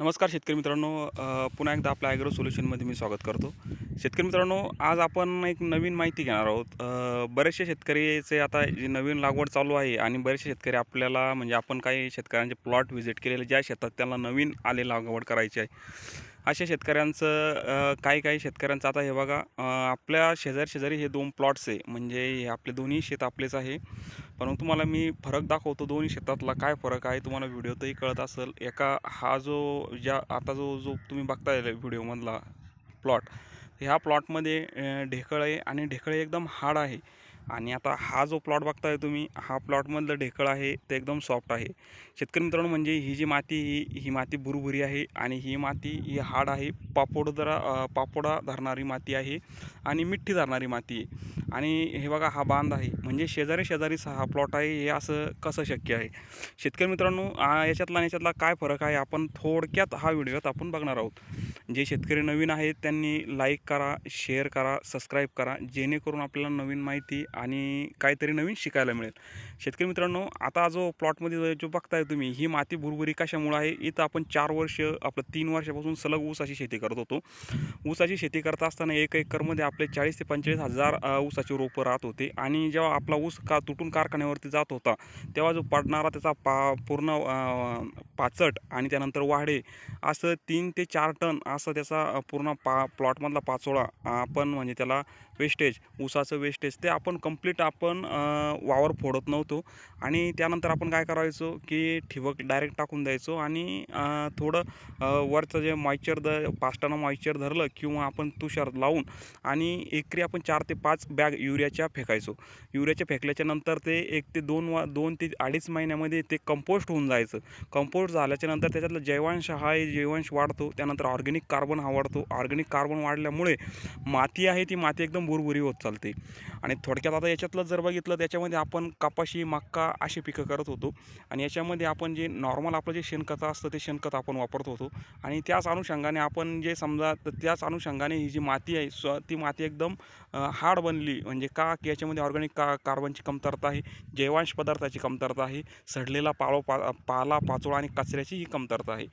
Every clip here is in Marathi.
नमस्कार शेतकरी मित्रांनो पुन्हा एकदा आपल्या ॲग्रो सोल्युशनमध्ये मी स्वागत करतो. शेतकरी मित्रांनो आज आपण एक नवीन माहिती घेणार आहोत. बरेचसे शेतकरीचे आता जी नवीन लागवड चालू आहे आणि बरेचसे शेतकरी आपल्याला म्हणजे आपण काही शेतकऱ्यांचे प्लॉट व्हिजिट केलेले ज्या शेतात त्यांना नवीन आले लागवड करायची आहे. अशा शेतकऱ्यांचं काही काही शेतकऱ्यांचं आता हे बघा आपल्या शेजार शेजारी हे दोन प्लॉट्स आहे. म्हणजे हे आपले दोन्ही शेत आपलेच आहे. परंतु तुम्हाला मी फरक दाखवतो दोन्ही शेतातला काय फरक आहे तुम्हाला व्हिडिओतही कळत असेल. एका हा जो ज्या आता जो जो तुम्ही बघताय व्हिडिओमधला प्लॉट ह्या प्लॉटमध्ये ढेकळ आहे आणि ढेकळे एकदम हार्ड आहे. आणि आता हा जो प्लॉट बघताय तुम्ही हा प्लॉटमधलं ढेकळ आहे ते एकदम सॉफ्ट आहे. शेतकरी मित्रांनो म्हणजे ही जी माती ही ही माती भुरभुरी आहे आणि ही माती ही हाड आहे. पापोडदरा पापोडा धरणारी माती आहे आणि मिठ्ठी धरणारी माती आहे. आणि हे बघा हा बांध आहे. म्हणजे शेजारी शेजारीच हा प्लॉट आहे हे असं कसं शक्य आहे? शेतकरी मित्रांनो याच्यातला आणि याच्यातला काय फरक आहे आपण थोडक्यात हा व्हिडिओत आपण बघणार आहोत. जे शेतकरी नवीन आहेत त्यांनी लाईक करा शेअर करा सबस्क्राईब करा जेणेकरून आपल्याला नवीन माहिती आणि काहीतरी नवीन शिकायला मिळेल. शेतकरी मित्रांनो आता जो प्लॉटमध्ये जो बघताय तुम्ही ही माती भुरभुरी कशामुळं आहे? इथं आपण चार वर्ष आपलं तीन वर्षापासून सलग ऊसाची शेती करत होतो. ऊसाची शेती करत असताना एक एकरमध्ये आपले चाळीस ते पंचेचाळीस हजार ऊसाची रोपं राहत होते. आणि जेव्हा आपला ऊस का तुटून कारखान्यावरती जात होता तेव्हा जो पडणारा त्याचा पा पूर्ण पाचट आणि त्यानंतर वाढे असं तीन ते चार टन असं त्याचा पूर्ण पा प्लॉटमधला पाचोळा आपण म्हणजे त्याला वेस्टेज ऊसाचं वेस्टेज ते आपण कंप्लीट आपण वावर फोडत नव्हतो. आणि त्यानंतर आपण काय करायचो की ठिबक डायरेक्ट टाकून द्यायचो आणि थोडं वरचं जे मॉइश्चर द पास्टानं मॉइश्चर धरलं किंवा आपण तुषार लावून आणि एकरी आपण चार ते पाच बॅग युरियाच्या फेकायचो. युरियाच्या फेकल्याच्या नंतर ते एक ते दोन वा दोन ते अडीच महिन्यामध्ये ते कंपोस्ट होऊन जायचं. कंपोस्ट झाल्याच्यानंतर त्याच्यातलं जैवांश हा जैवांश वाढतो. त्यानंतर ऑर्गॅनिक कार्बन हा वाढतो. ऑर्गॅनिक कार्बन वाढल्यामुळे माती आहे ती माती एकदम भुरभुरी होत चालते. आणि थोडक्यात आता याच्यातलं जर बघितलं त्याच्यामध्ये आपण कपाशी मक्का अशी पिकं करत होतो. आणि याच्यामध्ये आपण जे नॉर्मल आपलं जे शेणखत असतं ते शेणखत आपण वापरत होतो. आणि त्याच अनुषंगाने आपण जे समजा तर त्याच अनुषंगाने ही जी माती आहे स्व ती माती एकदम हार्ड बनली. म्हणजे का? की याच्यामध्ये ऑर्गॅनिक का कार्बनची कमतरता आहे जैवांश पदार्थाची कमतरता आहे सडलेला पाळो पा पाला पाचोळा आणि कचऱ्याची ही कमतरता आहे.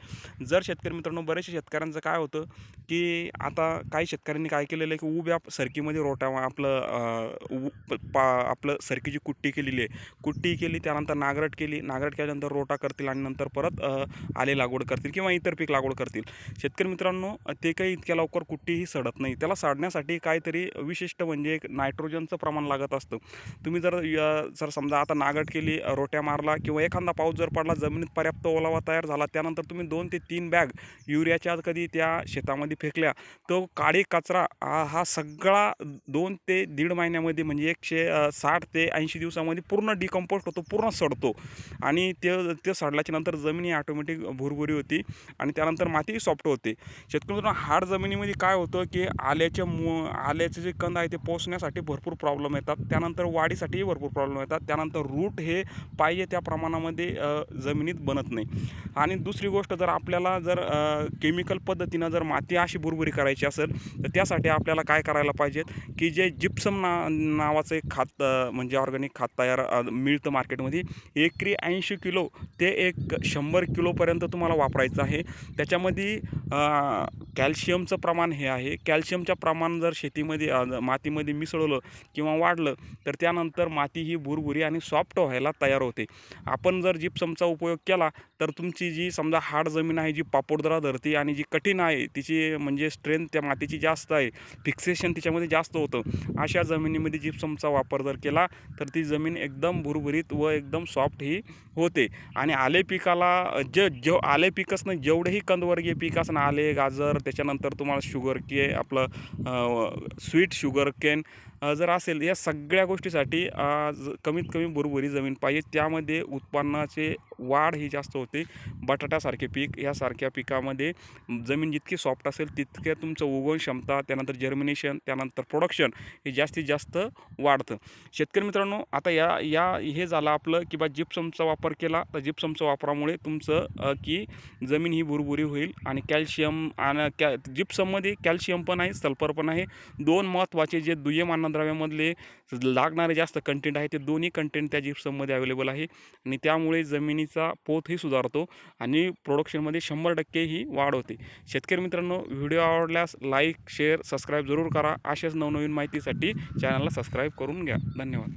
जर शेतकरी मित्रांनो बरेचसे शेतकऱ्यांचं काय होतं की आता काही शेतकऱ्यांनी काय केलेलं आहे की उभ्या सरकीमध्ये रोटा आपलं उ- पा आपलं सरकीची कुट्टी केलेली आहे कुट्टी केली त्यानंतर नागरट केली नागरट केल्यानंतर रोटा करतील आणि नंतर परत आले लागवड करतील किंवा इतर पीक लागवड करतील. शेतकरी मित्रांनो ते काही इतक्या लवकर कुट्टीही सडत नाही. त्याला साडण्यासाठी काहीतरी विशिष्ट म्हणजे एक नायट्रोजनचं प्रमाण लागत असतं. तुम्ही जर य- जर समजा आता नागट केली रोट्या मारला किंवा एखादा पाऊस जर पडला जमिनीत पर्याप्त ओलावा तयार झाला त्यानंतर तुम्ही दोन ते तीन बॅग युरियाच्या कधी त्या शेतामध्ये फेकल्या तो काळी कचरा हा हा सगळा दोन ते दीड महिन्यामध्ये म्हणजे एकशे साठ ते ऐंशी दिवसामध्ये पूर्ण डिकम्पोस्ट होतो पूर्ण सडतो. आणि ते ते सडल्याच्या नंतर जमिनी ऑटोमॅटिक भुरभुरी होती आणि त्यानंतर मातीही सॉफ्ट होते. शेतकरी हाड हार्ड जमिनीमध्ये काय होतं की आल्याच्या मु आल्याचे जे कंद आहे ते पोचण्यासाठी भरपूर प्रॉब्लेम येतात. त्यानंतर वाढीसाठीही भरपूर प्रॉब्लेम येतात. त्यानंतर रूट हे पाहिजे त्या प्रमाणामध्ये जमिनीत बनत नाही. आणि दुसरी गोष्ट जर आपल्याला जर केमिकल पद्धतीनं जर माती अशी भुरभुरी करायची असेल तर त्यासाठी आपल्याला काय करायला पाहिजेत? की जे जिप्सम ना नावाचं एक खात म्हणजे ऑर्गॅनिक खात तयार मिळतं मार्केटमध्ये एकरी ऐंशी किलो ते एक शंभर किलोपर्यंत तुम्हाला वापरायचं आहे. त्याच्यामध्ये कॅल्शियमचं प्रमाण हे आहे. कॅल्शियमचं प्रमाण जर शेतीमध्ये मातीमध्ये मिसळलं किंवा वाढलं तर त्यानंतर माती ही भुरभुरी आणि सॉफ्ट व्हायला तयार होते. आपण जर जिप्समचा उपयोग केला तर तुमची जी समजा हार्ड जमीन आहे जी पापोडदरा धरती आणि जी कठीण आहे तिची म्हणजे स्ट्रेंथ त्या मातीची जास्त आहे फिक्सेशन तिच्यामध्ये जास्त होतं. अशा जमिनीमध्ये जिप्समचा वापर जर केला तर ती जमीन एकदम भुरभुरीत व एकदम सॉफ्ट ही होते. आणि आले पिकाला जे जे आले पिकसनं नाही जेवढेही कंदवर्गीय पीक असणं आले गाजर त्याच्यानंतर तुम्हाला शुगर के आपलं स्वीट शुगर केन जर असेल या सगळ्या गोष्टीसाठी ज- कमीत कमी भुरभुरी जमीन पाहिजे. त्यामध्ये उत्पन्नाचे वाढ ही जास्त होते. बटाट्यासारखे पीक यासारख्या पिकामध्ये जमीन जितकी सॉफ्ट असेल तितक्या तुमचं उगवण क्षमता त्यानंतर जर्मिनेशन त्यानंतर प्रोडक्शन हे जास्तीत जास्त वाढतं. शेतकरी मित्रांनो आता या या हे झालं आपलं की बा जिप्समचा वापर केला. तर जिप्समच्या वापरामुळे तुमचं की जमीन ही भुरभुरी होईल आणि कॅल्शियम आणि कॅ जिप्सममध्ये कॅल्शियम पण आहे सल्फर पण आहे. दोन महत्त्वाचे जे दुय्यम अन्नद्रव्यामधले लागणारे जास्त कंटेंट आहे ते दोन्ही कंटेंट त्या जिप्सममध्ये अवेलेबल आहे. आणि त्यामुळे जमिनीचा पोतही सुधारतो आणि प्रोडक्शनमध्ये शंभर टक्के ही वाढ होते. शेतकरी मित्रांनो व्हिडिओ आवडल्यास लाईक शेअर सबस्क्राईब जरूर करा. अशाच नवनवीन माहितीसाठी चॅनलला सबस्क्राईब करून घ्या. धन्यवाद.